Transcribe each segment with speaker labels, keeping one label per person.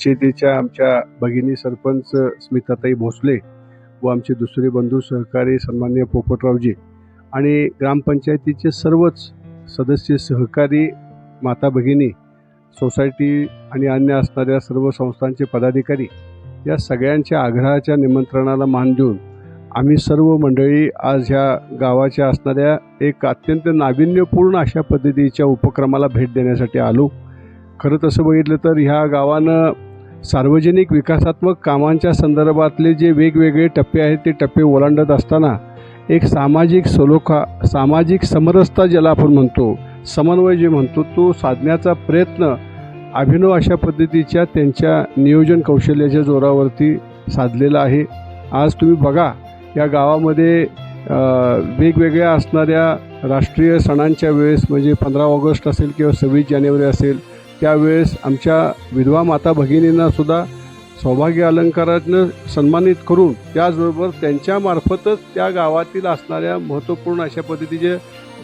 Speaker 1: चेतेच्या आमच्या भगिनी सरपंच स्मिताताई भोसले व आमचे दुसरे बंधू सहकारी सन्मान्य पोपटरावजी आणि ग्रामपंचायतीचे सर्वच सदस्य सहकारी माता भगिनी सोसायटी आणि अन्य असणाऱ्या सर्व संस्थांचे पदाधिकारी या सगळ्यांच्या आग्रहाच्या निमंत्रणाला मान देऊन आम्ही सर्व मंडळी आज ह्या गावाच्या असणाऱ्या एक अत्यंत नाविन्यपूर्ण अशा पद्धतीच्या उपक्रमाला भेट देण्यासाठी आलो. खरं तसं बघितलं तर ह्या गावानं सार्वजनिक विकासात्मक कामांच्या संदर्भातले जे वेगवेगळे टप्पे आहेत ते टप्पे ओलांडत असताना एक सामाजिक सलोखा सामाजिक समरसता ज्याला आपण म्हणतो समन्वय जे म्हणतो तो साधण्याचा प्रयत्न अभिनव अशा पद्धतीच्या त्यांच्या नियोजन कौशल्याच्या जोरावरती साधलेला आहे. आज तुम्ही बघा या गावामध्ये वेगवेगळ्या असणाऱ्या राष्ट्रीय सणांच्या वेळेस म्हणजे पंधरा ऑगस्ट असेल किंवा सव्वीस जानेवारी असेल त्यावेळेस आमच्या विधवा माता भगिनींना सुद्धा सौभाग्य अलंकारानं सन्मानित करून त्याचबरोबर त्यांच्यामार्फतच त्या गावातील असणाऱ्या महत्त्वपूर्ण अशा पद्धतीचे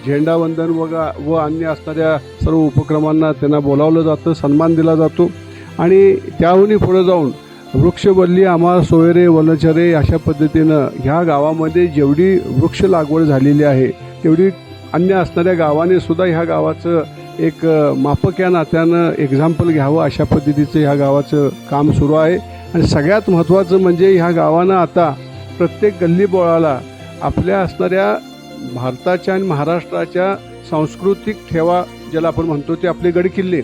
Speaker 1: झेंडावंदन व गा व अन्य असणाऱ्या सर्व उपक्रमांना त्यांना बोलावलं जातं सन्मान दिला जातो. आणि त्याहूनही पुढे जाऊन वृक्षबल्ली आम्हा सोयरे वनचरे अशा पद्धतीनं ह्या गावामध्ये जेवढी वृक्ष लागवड झालेली आहे तेवढी अन्य असणाऱ्या गावाने सुद्धा ह्या गावाचं एक मापक या नात्यानं एक्झाम्पल घ्यावं अशा पद्धतीचं ह्या गावाचं काम सुरू आहे. आणि सगळ्यात महत्त्वाचं म्हणजे ह्या गावानं आता प्रत्येक गल्लीबोळाला आपल्या असणाऱ्या भारताच्या आणि महाराष्ट्राच्या सांस्कृतिक ठेवा ज्याला आपण म्हणतो ते आपले गडकिल्ले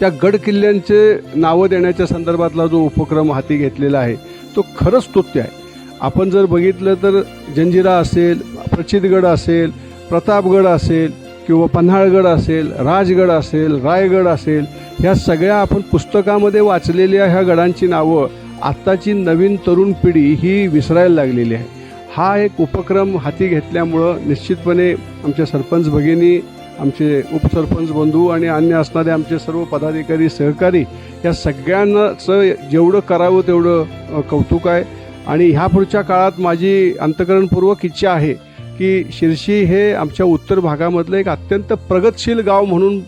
Speaker 1: त्या गडकिल्ल्यांचे नावं देण्याच्या संदर्भातला जो उपक्रम हाती घेतलेला आहे तो खरंच स्तुत्य आहे. आपण जर बघितलं तर जंजिरा असेल प्रचितगड असेल प्रतापगड असेल किंवा पन्हाळगड असेल राजगड असेल रायगड असेल ह्या सगळ्या आपण पुस्तकामध्ये वाचलेल्या ह्या गडांची नावं आत्ताची नवीन तरुण पिढी ही विसरायला लागलेली आहे. हा एक उपक्रम हाती घेतल्यामुळं निश्चितपणे आमच्या सरपंच भगिनी आमचे उपसरपंच बंधू आणि अन्य असणारे आमचे सर्व पदाधिकारी सहकारी या सगळ्यांचं जेवढं करावं तेवढं कौतुक आहे. आणि ह्या पुढच्या काळात माझी अंतकरणपूर्वक इच्छा आहे की शिरशी हे आमच्या उत्तर भागामधलं एक अत्यंत प्रगतशील गाव म्हणून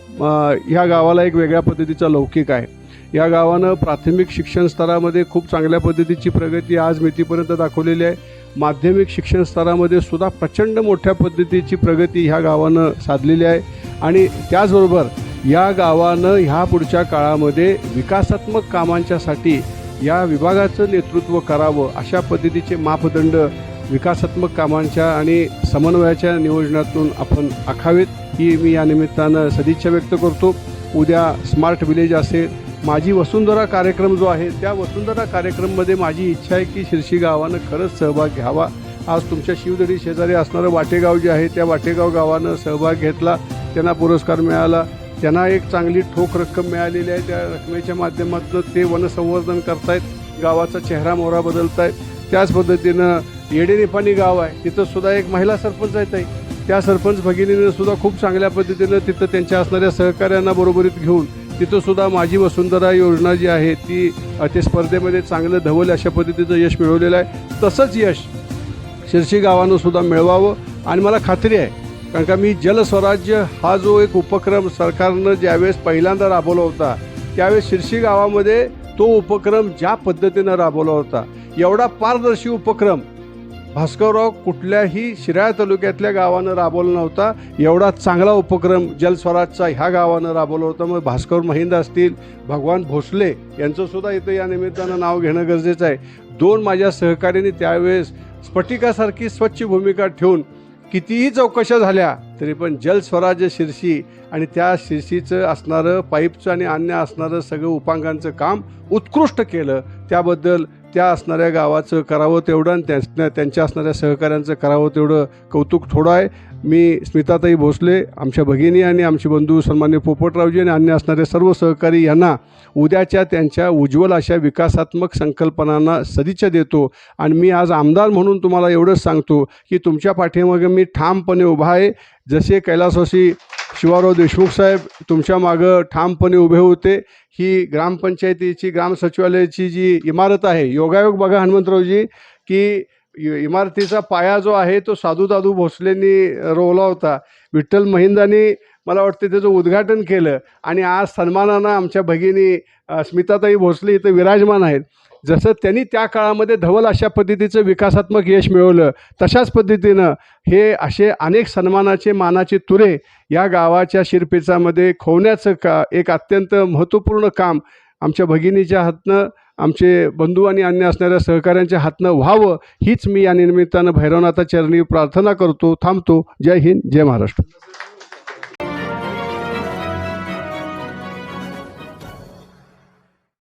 Speaker 1: ह्या गावाला एक वेगळ्या पद्धतीचा लौकिक आहे. या गावानं प्राथमिक शिक्षण स्तरामध्ये खूप चांगल्या पद्धतीची प्रगती आज मितीपर्यंत दाखवलेली आहे. माध्यमिक शिक्षण स्तरामध्ये सुद्धा प्रचंड मोठ्या पद्धतीची प्रगती ह्या गावानं साधलेली आहे. आणि त्याचबरोबर या गावानं ह्या पुढच्या काळामध्ये विकासात्मक कामांच्यासाठी या विभागाचं नेतृत्व करावं अशा पद्धतीचे मापदंड विकासात्मक कामांच्या आणि समन्वयाच्या नियोजनातून आपण आखावेत ही मी या निमित्तानं सदिच्छा व्यक्त करतो. उद्या स्मार्ट विलेज असेल माझी वसुंधरा कार्यक्रम जो आहे त्या वसुंधरा कार्यक्रममध्ये माझी इच्छा आहे की शिरशी गावानं खरंच सहभाग घ्यावा. आज तुमच्या शिवदरी शेजारी असणारं वाटेगाव जे आहे त्या वाटेगाव गावानं सहभाग घेतला त्यांना पुरस्कार मिळाला. त्यांना एक चांगली ठोक रक्कम मिळालेली आहे त्या रकमेच्या माध्यमातून ते वनसंवर्धन करतायत गावाचा चेहरा मोहरा बदलतायत. त्याच पद्धतीनं येडेनिपाणी गाव आहे. तिथं सुद्धा एक महिला सरपंच आहेत ताई. त्या सरपंच भगिनीनं सुद्धा खूप चांगल्या पद्धतीनं तिथं त्यांच्या असणाऱ्या सहकाऱ्यांना बरोबरीत घेऊन तिथं सुद्धा माझी वसुंधरा योजना जी आहे ती ते स्पर्धेमध्ये चांगलं धवल अशा पद्धतीचं यश मिळवलेलं आहे. तसंच यश शिर्शी गावानं सुद्धा मिळवावं. आणि मला खात्री आहे कारण का मी जलस्वराज्य हा जो एक उपक्रम सरकारनं ज्यावेळेस पहिल्यांदा राबवला होता त्यावेळेस शिर्शी गावामध्ये तो उपक्रम ज्या पद्धतीनं राबवला होता एवढा पारदर्शी उपक्रम भास्करराव कुठल्याही शिराळा तालुक्यातल्या गावानं राबवला नव्हता. एवढा चांगला उपक्रम जलस्वराजचा ह्या गावानं राबवला होता. मग भास्कर महिंद असतील भगवान भोसले यांचं सुद्धा इथं या निमित्तानं नाव घेणं गरजेचं आहे. दोन माझ्या सहकाऱ्यांनी त्यावेळेस स्फटिकासारखी स्वच्छ भूमिका ठेवून कितीही चौकशा झाल्या तरी पण जलस्वराज्य शिरशी आणि त्या शिरशीचं असणारं पाईपचं आणि अन्य असणारं सगळं उपांगांचं काम उत्कृष्ट केलं. त्याबद्दल त्या असणाऱ्या गावाचं करावं तेवढं आणि त्या त्यांच्या असणाऱ्या सहकाऱ्यांचं करावं तेवढं कौतुक थोडं आहे. मी स्मिताताई भोसले आमच्या भगिनी आणि आमचे बंधू सन्मान्य पोपटरावजी आणि अन्य असणारे सर्व सहकारी यांना उद्याच्या त्यांच्या उज्ज्वल अशा विकासात्मक संकल्पनांना सदिच्छा देतो. आणि मी आज आमदार म्हणून तुम्हाला एवढंच सांगतो की तुमच्या पाठीमागे मी ठामपणे उभा आहे. जसे कैलासवासी शिवाराव देशमुख साहेब तुमच्या मागं ठामपणे उभे होते. ही ग्रामपंचायतीची ग्राम सचिवालयाची जी इमारत आहे योगायोग बघा हनुमंतरावजी की इमारतीचा पाया जो आहे तो साधू दादू भोसलेंनी रोवला होता. विठ्ठल महिंदांनी मला वाटतं त्याचं उद्घाटन केलं आणि आज सन्मानानं आमच्या भगिनी स्मिताताई भोसले इथं विराजमान आहेत. जसं त्यांनी त्या काळामध्ये धवल अशा पद्धतीचं विकासात्मक यश मिळवलं तशाच पद्धतीनं हे असे अनेक सन्मानाचे मानाचे तुरे या गावाच्या शिरपेचामध्ये खोवण्याचं का एक अत्यंत महत्त्वपूर्ण काम आमच्या भगिनीच्या हातनं आमचे बंधू आणि अन्य असणाऱ्या सहकाऱ्यांच्या हातनं व्हावं हीच मी या निमित्तानं भैरवनाथा चरणी प्रार्थना करतो थांबतो. जय हिंद जय महाराष्ट्र.